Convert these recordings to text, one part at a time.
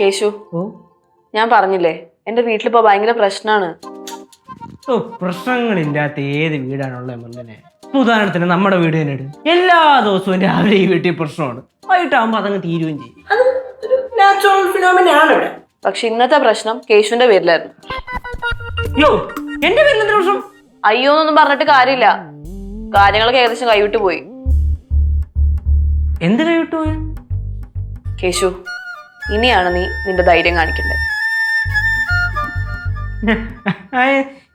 കേശു ഓ? ഞാൻ പറഞ്ഞില്ലേ എന്റെ വീട്ടിലിപ്പോ ഭയങ്കര പ്രശ്നമാണ് ഓ പ്രശ്നങ്ങളില്ലാത്ത ഏത് വീടാണുള്ളത് മുന്നനെ? ഉദാഹരണത്തിന് നമ്മുടെ വീട് തന്നെ എല്ലാ ദിവസവും രാവിലെ ഈ വീട്ടിൽ പ്രശ്നമാണ്. വൈകിട്ടാകുമ്പോൾ അതങ്ങ് തീരുകയും ചെയ്യും. അത് ഒരു നാച്ചുറൽ ഫിനോമിനാണ് ഇവിടെ പക്ഷെ ഇന്നത്തെ പ്രശ്നം കേശുവിന്റെ പേരിലായിരുന്നു യോ എന്റെ പേരിൽ പ്രശ്നം? അയ്യോ എന്നൊന്നും പറഞ്ഞിട്ട് കാര്യമില്ല. കാര്യങ്ങളൊക്കെ ഏകദേശം കൈവിട്ട് പോയി. എന്ത് കൈവിട്ടു പോയി? കേശു ഇനിയാണ് നീ നിന്റെ ധൈര്യം കാണിക്കേണ്ടത്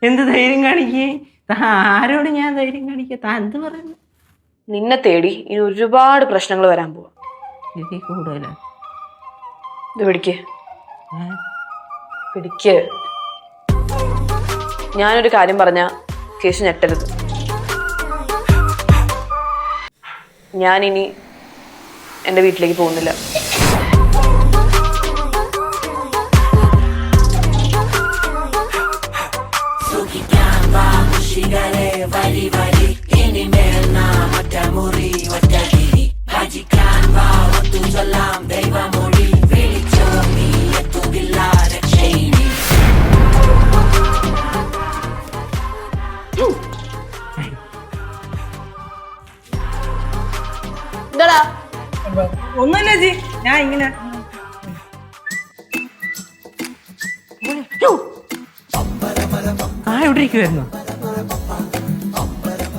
എന്ത് ധൈര്യം കാണിക്കേ? ആരോട് ഞാൻ ധൈര്യം കാണിക്കുക താൻ എന്ത് പറയുന്നു? നിന്നെ തേടി ഇനി ഒരുപാട് പ്രശ്നങ്ങൾ വരാൻ പോവാ. ഇതിൽ കൂടുതലാ. ഇത് പിടിക്ക്? പിടിക്ക്. ഞാനൊരു കാര്യം പറഞ്ഞ കേശു ഞെട്ടരുത്. ഞാനിനി എന്റെ വീട്ടിലേക്ക് പോകുന്നില്ല. എന്താടാ ഒന്നുമില്ല ജി. ഞാൻ ഇങ്ങനെ. ആ എവിടെ ഇരിക്കുവായിരുന്നു.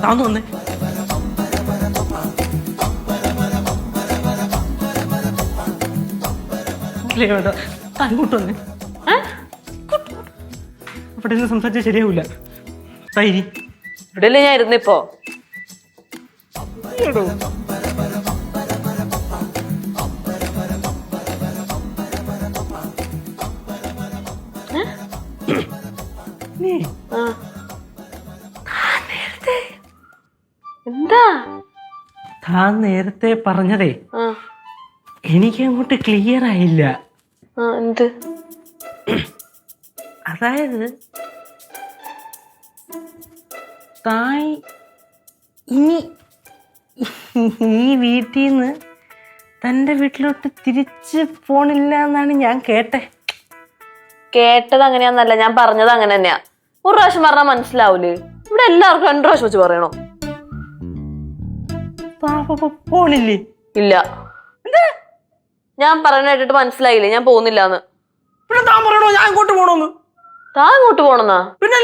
താന്നു. താൻ? അവിടെ നിന്ന് സംസാരിച്ചാൽ ശരിയാവില്ല തൈരി ഇവിടെയല്ലേ ഞാൻ ഇരുന്നിപ്പോ എന്താ? താൻ നേരത്തെ പറഞ്ഞതേ എനിക്ക് അങ്ങോട്ട് ക്ലിയർ ആയില്ല. എന്ത്? അതായത് താൻ ഇനി ഈ വീട്ടിൽ നിന്ന് തന്റെ വീട്ടിലോട്ട് തിരിച്ച് പോണില്ല എന്നാണ് ഞാൻ കേട്ടെ. കേട്ടത് അങ്ങനെയാന്നല്ല ഞാൻ പറഞ്ഞത് അങ്ങനെ തന്നെയാ ഒരു പ്രാവശ്യം പറഞ്ഞാൽ മനസ്സിലാവൂലേ? ഇവിടെ എല്ലാവർക്കും രണ്ടു പ്രാവശ്യം വെച്ച് പറയണോ? പോണില്ലേ? ഇല്ല. ഞാൻ പറഞ്ഞ കേട്ടിട്ട് മനസ്സിലായില്ലേ? ഞാൻ പോകുന്നില്ലാന്ന്. പിന്നെ താൻ പറയണോ ഞാൻ ഇങ്ങോട്ട് പോണോന്ന്? താ ഇങ്ങോട്ട് പോണെന്നാ? പിന്നെ?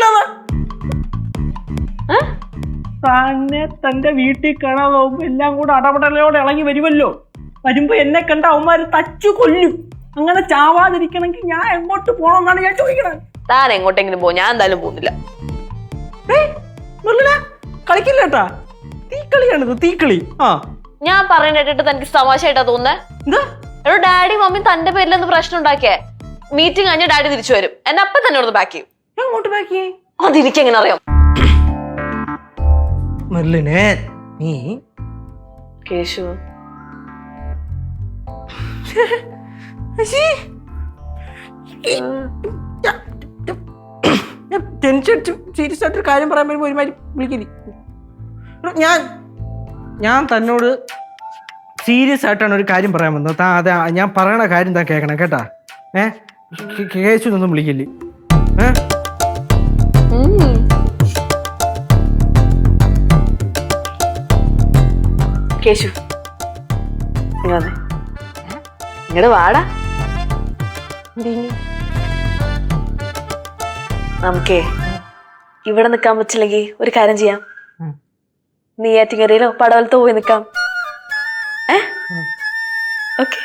തന്നെ തന്റെ വീട്ടിൽ കാണാൻ എല്ലാം കൂടെ അടപടലോടെ ഇളകി വരുമല്ലോ? വരുമ്പോ എന്നെ കണ്ട അവന്മാര് തച്ചു കൊല്ലും. അങ്ങനെ ചാവാതിരിക്കണമെങ്കിൽ ഞാൻ എങ്ങോട്ട് പോണമെന്നാണ് ഞാൻ ചോദിക്കണത്. താൻ എങ്ങോട്ടെങ്കിലും പോ ഞാൻ എന്തായാലും പോകുന്നില്ല. കളിക്കില്ല കേട്ടാ തീക്കളിയാണിത് തീക്കളി. ആ. ഞാൻ പറയുന്ന കേട്ടിട്ട് തനിക്ക് തമാശയായിട്ടാ തോന്നുന്നത് എടോ ഡാഡി മമ്മി തന്റെ പേരിൽ ഒന്ന് പ്രശ്നം ഉണ്ടാക്കിയേ. മീറ്റിംഗ് കഴിഞ്ഞ ഡാഡി തിരിച്ചു വരും. എന്നെ അപ്പം തന്നെ ഒന്ന് ബാക്ക് ചെയ്യും. ഞാൻ അങ്ങോട്ട് അതിരിക്കും എങ്ങനെ അറിയാം? മുരളിനെ നീ കേശു. ഞാൻ ടെൻഷൻ അടിച്ച് സീരിയസ് ആയിട്ടൊരു കാര്യം പറയാൻ വരുമ്പോൾ ഒരുമാതിരി വിളിക്കില്ല ഞാൻ ഞാൻ തന്നോട് സീരിയസ് ആയിട്ടാണ് ഒരു കാര്യം പറയാൻ വന്നത്. താ അതെ ഞാൻ പറയണ കാര്യം താ കേൾക്കണം കേട്ടാ? ഏ? കേശു ഒന്നും വിളിക്കില്ലേ? ഏ. കേശു. ഇങ്ങോട്ട് വാടാ. നമുക്കേ ഇവിടെ നിൽക്കാൻ പറ്റില്ലെങ്കിൽ ഒരു കാര്യം ചെയ്യാം നീ ഏറ്റിങ്ങറിയിലോ പടവലത്തോ പോയി നിൽക്കാം ഏ ഓക്കെ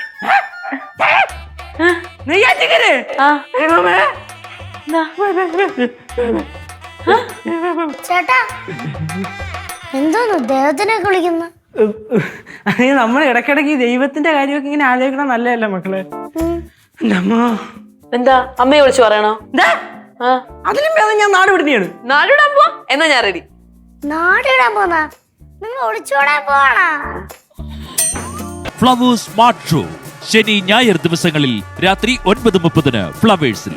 ചേട്ടാ എന്തോന്നു ദൈവത്തിനെ നമ്മൾ ഇടക്കിടക്ക് ദൈവത്തിന്റെ കാര്യമൊക്കെ ഇങ്ങനെ ആലോചിക്കണം നല്ലതല്ലേ മക്കളെ എന്താ? അമ്മയെ വിളിച്ചു പറയണോ? അതിലും ഭേദം ഞാൻ നാട് വിടുന്നതാണ് നാടിടാൻ പോവാ? എന്നാ ഞാൻ റെഡി നാടിടാൻ പോന്ന? നിങ്ങൾ ഒളിച്ചോടാൻ പോവാണാ? ഫ്ലവേഴ്സ് സ്മാർട്ട് ഷോ ശനി ഞായർ ദിവസങ്ങളിൽ രാത്രി ഒൻപത് മുപ്പതിന് ഫ്ലവേഴ്സിൽ